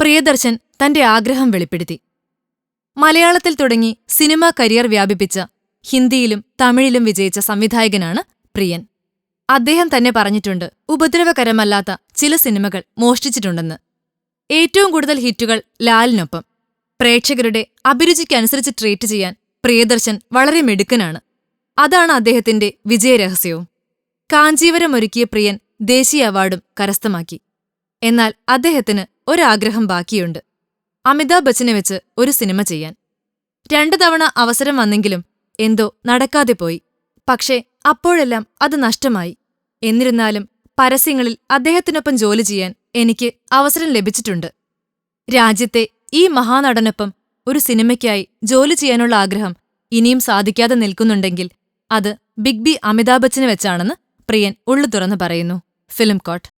പ്രിയദർശൻ തന്റെ ആഗ്രഹം വെളിപ്പെടുത്തി. മലയാളത്തിൽ തുടങ്ങി സിനിമാ കരിയർ വ്യാപിപ്പിച്ച ഹിന്ദിയിലും തമിഴിലും വിജയിച്ച സംവിധായകനാണ് പ്രിയൻ. അദ്ദേഹം തന്നെ പറഞ്ഞിട്ടുണ്ട് ഉപദ്രവകരമല്ലാത്ത ചില സിനിമകൾ മോഷ്ടിച്ചിട്ടുണ്ടെന്ന്. ഏറ്റവും കൂടുതൽ ഹിറ്റുകൾ ലാലിനൊപ്പം. പ്രേക്ഷകരുടെ അഭിരുചിക്കനുസരിച്ച് ട്രീറ്റ് ചെയ്യാൻ പ്രിയദർശൻ വളരെ മിടുക്കനാണ്. അതാണ് അദ്ദേഹത്തിന്റെ വിജയരഹസ്യവും. കാഞ്ചീവരം ഒരുക്കിയ പ്രിയൻ ദേശീയ അവാർഡും കരസ്ഥമാക്കി. എന്നാൽ അദ്ദേഹത്തിന് ഒരാഗ്രഹം ബാക്കിയുണ്ട്. അമിതാഭ് ബച്ചനെ വെച്ച് ഒരു സിനിമ ചെയ്യാൻ. രണ്ടു തവണ അവസരം വന്നെങ്കിലും എന്തോ നടക്കാതെ പോയി. പക്ഷേ അപ്പോഴെല്ലാം അത് നഷ്ടമായി. എന്നിരുന്നാലും പരസ്യങ്ങളിൽ അദ്ദേഹത്തിനൊപ്പം ജോലി ചെയ്യാൻ എനിക്ക് അവസരം ലഭിച്ചിട്ടുണ്ട്. രാജ്യത്തെ ഈ മഹാനടനൊപ്പം ഒരു സിനിമയ്ക്കായി ജോലി ചെയ്യാനുള്ള ആഗ്രഹം ഇനിയും സാധിക്കാതെ നിൽക്കുന്നുണ്ടെങ്കിൽ അത് ബിഗ് ബി അമിതാഭ് ബച്ചന് വെച്ചാണെന്ന് പ്രിയൻ ഉള്ളു തുറന്നു പറയുന്നു. Film coat.